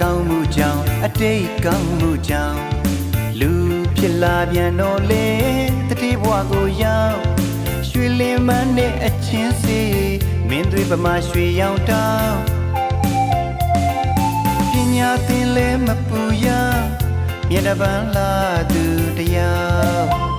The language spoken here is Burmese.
ကောင်းမှုကြောင့်အတိတ်ကောင်းမှုကြောင့်လူဖြစ်လာပြန်တော့လေတတိဘဝကိုရောက်ရွှေလင်းမန်းနဲ့အချင်းစီမင်းတွေပမာရွှေရောင်တောင်းပညာသင်လဲမပူရမြေတပန်းလာသူတရား